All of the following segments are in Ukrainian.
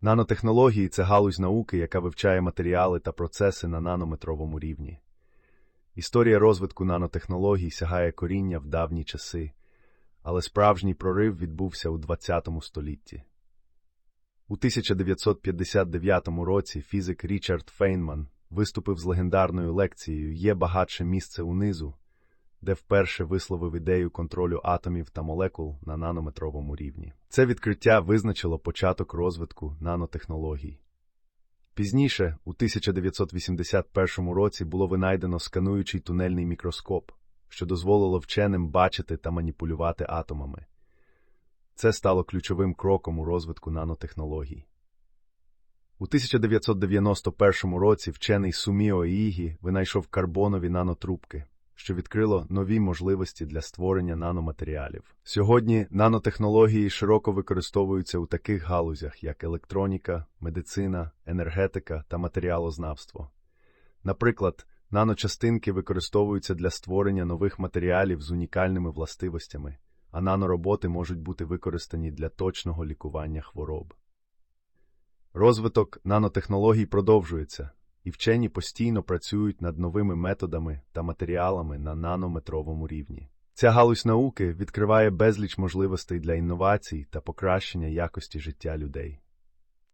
Нанотехнології це галузь науки, яка вивчає матеріали та процеси на нанометровому рівні. Історія розвитку нанотехнологій сягає коріння в давні часи, але справжній прорив відбувся у ХХ столітті. У 1959 році фізик Річард Фейнман виступив з легендарною лекцією Є багатше місце унизу, де вперше висловив ідею контролю атомів та молекул на нанометровому рівні. Це відкриття визначило початок розвитку нанотехнологій. Пізніше, у 1981 році, було винайдено скануючий тунельний мікроскоп, що дозволило вченим бачити та маніпулювати атомами. Це стало ключовим кроком у розвитку нанотехнологій. У 1991 році вчений Суміо Ігі винайшов карбонові нанотрубки, що відкрило нові можливості для створення наноматеріалів. Сьогодні нанотехнології широко використовуються у таких галузях, як електроніка, медицина, енергетика та матеріалознавство. Наприклад, наночастинки використовуються для створення нових матеріалів з унікальними властивостями, а нанороботи можуть бути використані для точного лікування хвороб. Розвиток нанотехнологій продовжується, і вчені постійно працюють над новими методами та матеріалами на нанометровому рівні. Ця галузь науки відкриває безліч можливостей для інновацій та покращення якості життя людей.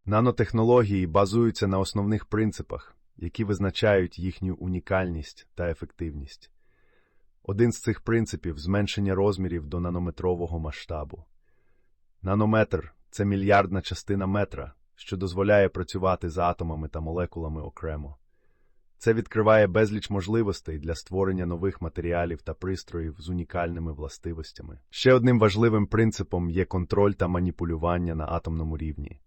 Нанотехнології базуються на основних принципах, які визначають їхню унікальність та ефективність. Один з цих принципів зменшення розмірів до нанометрового масштабу. Нанометр це мільярдна частина метра, що дозволяє працювати з атомами та молекулами окремо. Це відкриває безліч можливостей для створення нових матеріалів та пристроїв з унікальними властивостями. Ще одним важливим принципом є контроль та маніпулювання на атомному рівні.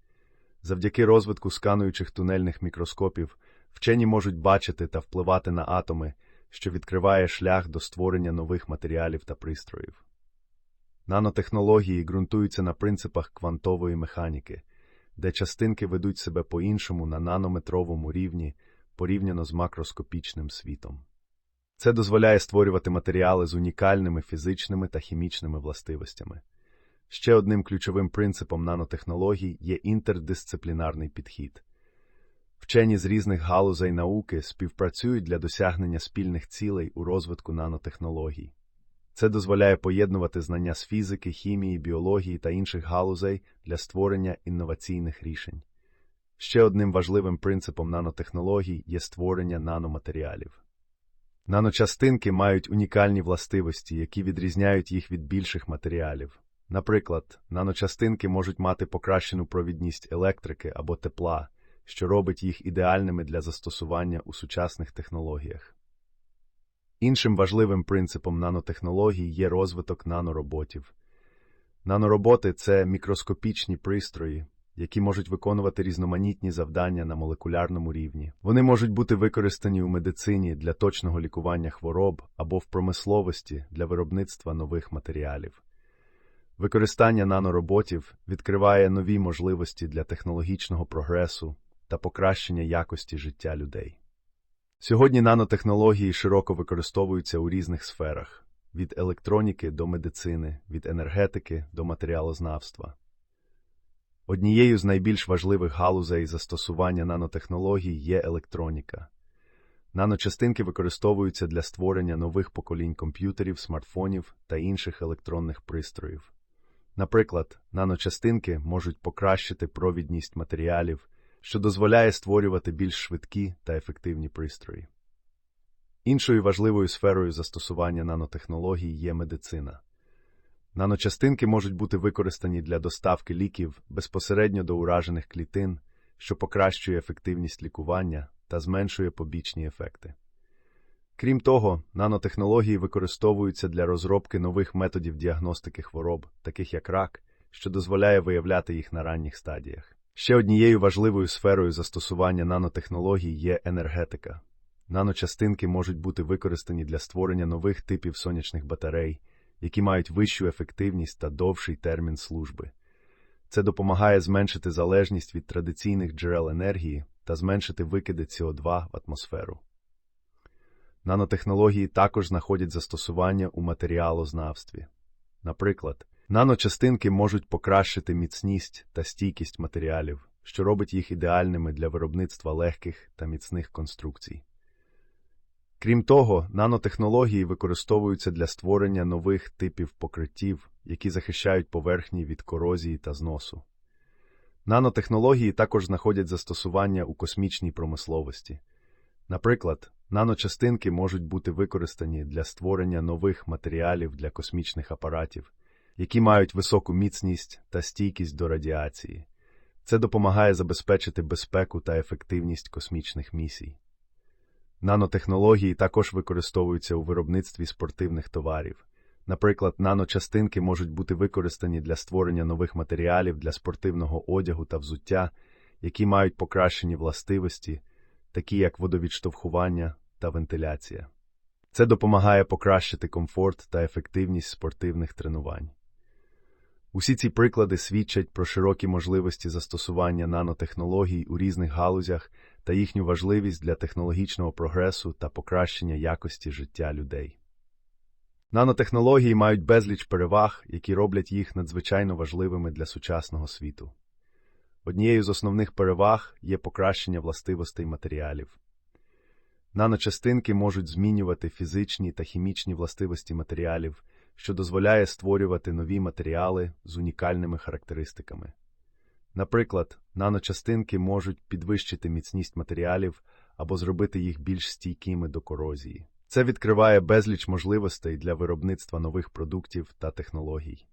Завдяки розвитку скануючих тунельних мікроскопів вчені можуть бачити та впливати на атоми, що відкриває шлях до створення нових матеріалів та пристроїв. Нанотехнології ґрунтуються на принципах квантової механіки, де частинки ведуть себе по-іншому на нанометровому рівні порівняно з макроскопічним світом. Це дозволяє створювати матеріали з унікальними фізичними та хімічними властивостями. Ще одним ключовим принципом нанотехнологій є інтердисциплінарний підхід. Вчені з різних галузей науки співпрацюють для досягнення спільних цілей у розвитку нанотехнологій. Це дозволяє поєднувати знання з фізики, хімії, біології та інших галузей для створення інноваційних рішень. Ще одним важливим принципом нанотехнологій є створення наноматеріалів. Наночастинки мають унікальні властивості, які відрізняють їх від більших матеріалів. Наприклад, наночастинки можуть мати покращену провідність електрики або тепла, що робить їх ідеальними для застосування у сучасних технологіях. Іншим важливим принципом нанотехнологій є розвиток нанороботів. Нанороботи це мікроскопічні пристрої, які можуть виконувати різноманітні завдання на молекулярному рівні. Вони можуть бути використані у медицині для точного лікування хвороб або в промисловості для виробництва нових матеріалів. Використання нанороботів відкриває нові можливості для технологічного прогресу та покращення якості життя людей. Сьогодні нанотехнології широко використовуються у різних сферах від електроніки до медицини, від енергетики до матеріалознавства. Однією з найбільш важливих галузей застосування нанотехнологій є електроніка. Наночастинки використовуються для створення нових поколінь комп'ютерів, смартфонів та інших електронних пристроїв. Наприклад, наночастинки можуть покращити провідність матеріалів, що дозволяє створювати більш швидкі та ефективні пристрої. Іншою важливою сферою застосування нанотехнологій є медицина. Наночастинки можуть бути використані для доставки ліків безпосередньо до уражених клітин, що покращує ефективність лікування та зменшує побічні ефекти. Крім того, нанотехнології використовуються для розробки нових методів діагностики хвороб, таких як рак, що дозволяє виявляти їх на ранніх стадіях. Ще однією важливою сферою застосування нанотехнологій є енергетика. Наночастинки можуть бути використані для створення нових типів сонячних батарей, які мають вищу ефективність та довший термін служби. Це допомагає зменшити залежність від традиційних джерел енергії та зменшити викиди СО2 в атмосферу. Нанотехнології також знаходять застосування у матеріалознавстві. Наприклад, Наночастинки можуть покращити міцність та стійкість матеріалів, що робить їх ідеальними для виробництва легких та міцних конструкцій. Крім того, нанотехнології використовуються для створення нових типів покриттів, які захищають поверхні від корозії та зносу. Нанотехнології також знаходять застосування у космічній промисловості. Наприклад, наночастинки можуть бути використані для створення нових матеріалів для космічних апаратів, які мають високу міцність та стійкість до радіації. Це допомагає забезпечити безпеку та ефективність космічних місій. Нанотехнології також використовуються у виробництві спортивних товарів. Наприклад, наночастинки можуть бути використані для створення нових матеріалів для спортивного одягу та взуття, які мають покращені властивості, такі як водовідштовхування та вентиляція. Це допомагає покращити комфорт та ефективність спортивних тренувань. Усі ці приклади свідчать про широкі можливості застосування нанотехнологій у різних галузях та їхню важливість для технологічного прогресу та покращення якості життя людей. Нанотехнології мають безліч переваг, які роблять їх надзвичайно важливими для сучасного світу. Однією з основних переваг є покращення властивостей матеріалів. Наночастинки можуть змінювати фізичні та хімічні властивості матеріалів, що дозволяє створювати нові матеріали з унікальними характеристиками. Наприклад, наночастинки можуть підвищити міцність матеріалів або зробити їх більш стійкими до корозії. Це відкриває безліч можливостей для виробництва нових продуктів та технологій.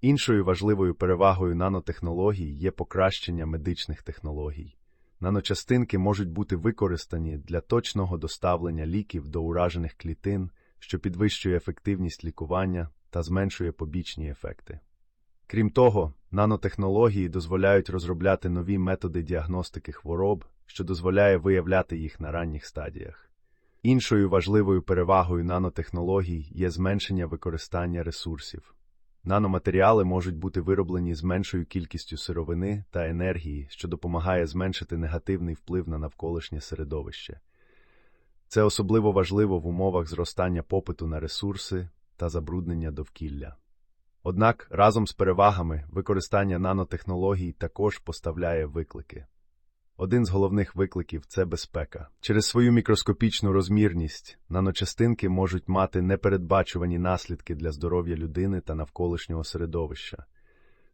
Іншою важливою перевагою нанотехнологій є покращення медичних технологій. Наночастинки можуть бути використані для точного доставлення ліків до уражених клітин, що підвищує ефективність лікування та зменшує побічні ефекти. Крім того, нанотехнології дозволяють розробляти нові методи діагностики хвороб, що дозволяє виявляти їх на ранніх стадіях. Іншою важливою перевагою нанотехнологій є зменшення використання ресурсів. Наноматеріали можуть бути вироблені з меншою кількістю сировини та енергії, що допомагає зменшити негативний вплив на навколишнє середовище. Це особливо важливо в умовах зростання попиту на ресурси та забруднення довкілля. Однак разом з перевагами використання нанотехнологій також поставляє виклики. Один з головних викликів це безпека. Через свою мікроскопічну розмірність наночастинки можуть мати непередбачувані наслідки для здоров'я людини та навколишнього середовища,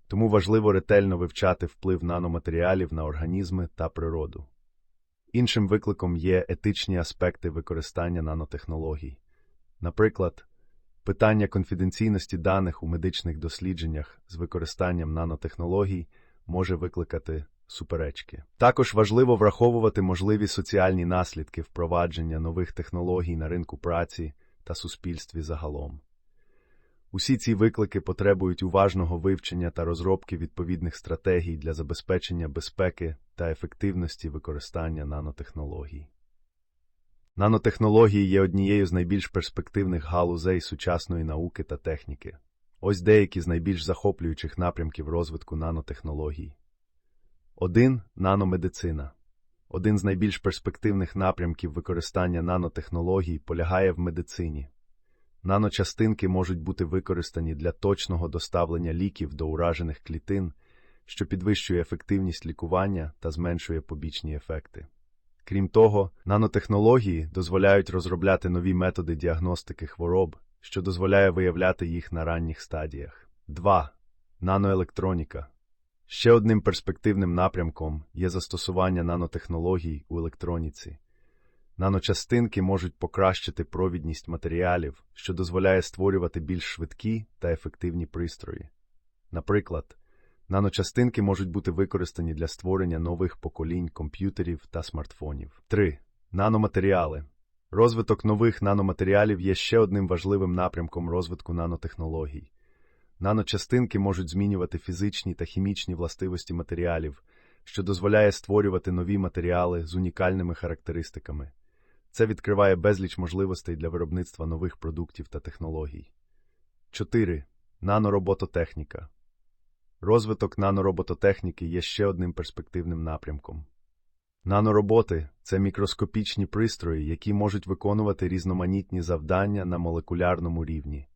тому важливо ретельно вивчати вплив наноматеріалів на організми та природу. Іншим викликом є етичні аспекти використання нанотехнологій. Наприклад, питання конфіденційності даних у медичних дослідженнях з використанням нанотехнологій може викликати суперечки. Також важливо враховувати можливі соціальні наслідки впровадження нових технологій на ринку праці та суспільстві загалом. Усі ці виклики потребують уважного вивчення та розробки відповідних стратегій для забезпечення безпеки та ефективності використання нанотехнологій. Нанотехнології є однією з найбільш перспективних галузей сучасної науки та техніки. Ось деякі з найбільш захоплюючих напрямків розвитку нанотехнологій. 1. Наномедицина. Один з найбільш перспективних напрямків використання нанотехнологій полягає в медицині. Наночастинки можуть бути використані для точного доставлення ліків до уражених клітин, що підвищує ефективність лікування та зменшує побічні ефекти. Крім того, нанотехнології дозволяють розробляти нові методи діагностики хвороб, що дозволяє виявляти їх на ранніх стадіях. 2. Наноелектроніка. Ще одним перспективним напрямком є застосування нанотехнологій у електроніці. Наночастинки можуть покращити провідність матеріалів, що дозволяє створювати більш швидкі та ефективні пристрої. Наприклад, наночастинки можуть бути використані для створення нових поколінь комп'ютерів та смартфонів. 3. Наноматеріали. Розвиток нових наноматеріалів є ще одним важливим напрямком розвитку нанотехнологій. Наночастинки можуть змінювати фізичні та хімічні властивості матеріалів, що дозволяє створювати нові матеріали з унікальними характеристиками. Це відкриває безліч можливостей для виробництва нових продуктів та технологій. 4. Наноробототехніка. Розвиток наноробототехніки є ще одним перспективним напрямком. Нанороботи це мікроскопічні пристрої, які можуть виконувати різноманітні завдання на молекулярному рівні.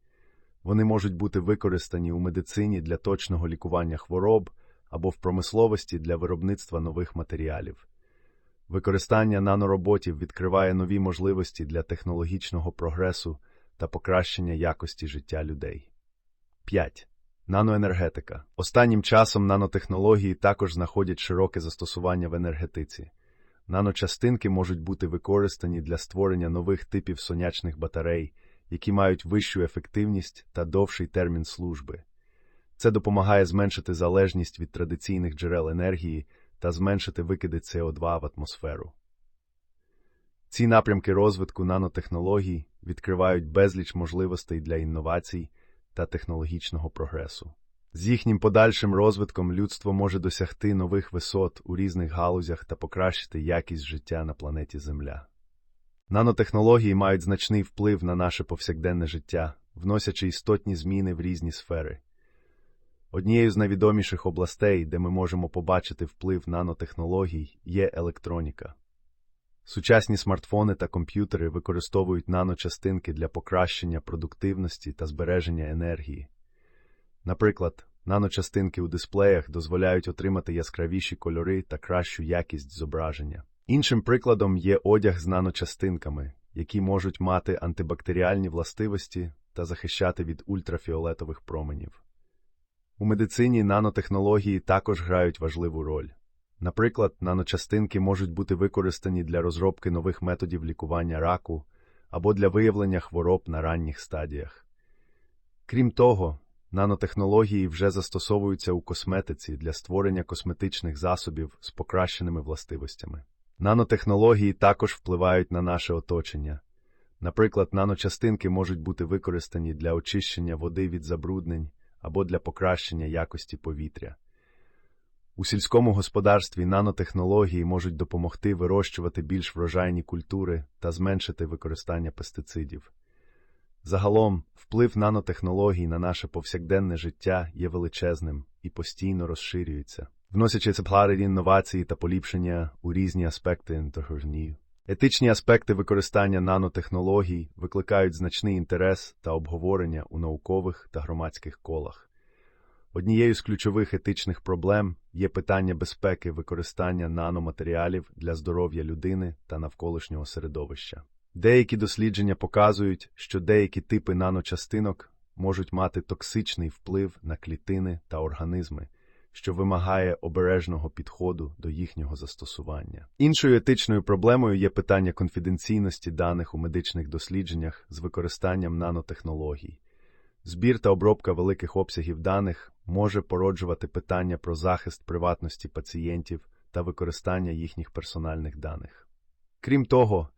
Вони можуть бути використані у медицині для точного лікування хвороб або в промисловості для виробництва нових матеріалів. Використання нанороботів відкриває нові можливості для технологічного прогресу та покращення якості життя людей. 5. Наноенергетика. Останнім часом нанотехнології також знаходять широке застосування в енергетиці. Наночастинки можуть бути використані для створення нових типів сонячних батарей, які мають вищу ефективність та довший термін служби. Це допомагає зменшити залежність від традиційних джерел енергії та зменшити викиди СО2 в атмосферу. Ці напрямки розвитку нанотехнологій відкривають безліч можливостей для інновацій та технологічного прогресу. З їхнім подальшим розвитком людство може досягти нових висот у різних галузях та покращити якість життя на планеті Земля. Нанотехнології мають значний вплив на наше повсякденне життя, вносячи істотні зміни в різні сфери. Однією з найвідоміших областей, де ми можемо побачити вплив нанотехнологій, є електроніка. Сучасні смартфони та комп'ютери використовують наночастинки для покращення продуктивності та збереження енергії. Наприклад, наночастинки у дисплеях дозволяють отримати яскравіші кольори та кращу якість зображення. Іншим прикладом є одяг з наночастинками, які можуть мати антибактеріальні властивості та захищати від ультрафіолетових променів. У медицині нанотехнології також грають важливу роль. Наприклад, наночастинки можуть бути використані для розробки нових методів лікування раку або для виявлення хвороб на ранніх стадіях. Крім того, нанотехнології вже застосовуються у косметиці для створення косметичних засобів з покращеними властивостями. Нанотехнології також впливають на наше оточення. Наприклад, наночастинки можуть бути використані для очищення води від забруднень або для покращення якості повітря. У сільському господарстві нанотехнології можуть допомогти вирощувати більш врожайні культури та зменшити використання пестицидів. Загалом, вплив нанотехнологій на наше повсякденне життя є величезним і постійно розширюється, вносячи цеплари інновації та поліпшення у різні аспекти інтегрні. Етичні аспекти використання нанотехнологій викликають значний інтерес та обговорення у наукових та громадських колах. Однією з ключових етичних проблем є питання безпеки використання наноматеріалів для здоров'я людини та навколишнього середовища. Деякі дослідження показують, що деякі типи наночастинок можуть мати токсичний вплив на клітини та організми, що вимагає обережного підходу до їхнього застосування. Іншою етичною проблемою є питання конфіденційності даних у медичних дослідженнях з використанням нанотехнологій. Збір та обробка великих обсягів даних може породжувати питання про захист приватності пацієнтів та використання їхніх персональних даних. Крім того,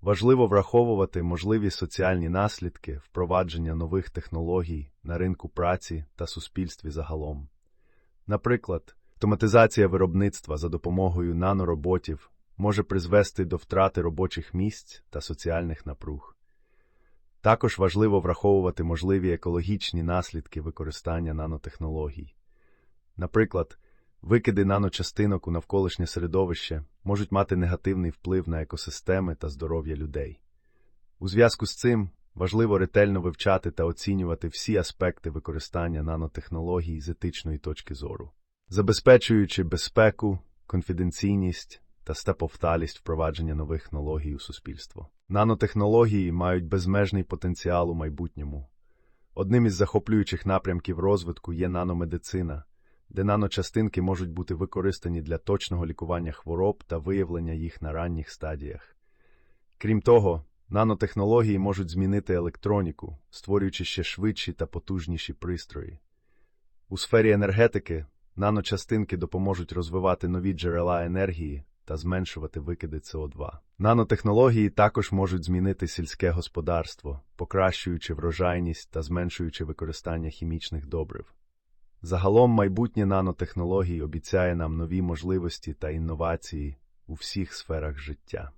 важливо враховувати можливі соціальні наслідки впровадження нових технологій на ринку праці та суспільстві загалом. Наприклад, автоматизація виробництва за допомогою нанороботів може призвести до втрати робочих місць та соціальних напруг. Також важливо враховувати можливі екологічні наслідки використання нанотехнологій. Наприклад, викиди наночастинок у навколишнє середовище можуть мати негативний вплив на екосистеми та здоров'я людей. У зв'язку з цим важливо ретельно вивчати та оцінювати всі аспекти використання нанотехнологій з етичної точки зору, забезпечуючи безпеку, конфіденційність та степовталість впровадження нових технологій у суспільство. Нанотехнології мають безмежний потенціал у майбутньому. Одним із захоплюючих напрямків розвитку є наномедицина, де наночастинки можуть бути використані для точного лікування хвороб та виявлення їх на ранніх стадіях. Крім того, нанотехнології можуть змінити електроніку, створюючи ще швидші та потужніші пристрої. У сфері енергетики наночастинки допоможуть розвивати нові джерела енергії та зменшувати викиди СО2. Нанотехнології також можуть змінити сільське господарство, покращуючи врожайність та зменшуючи використання хімічних добрив. Загалом майбутнє нанотехнологій обіцяє нам нові можливості та інновації у всіх сферах життя.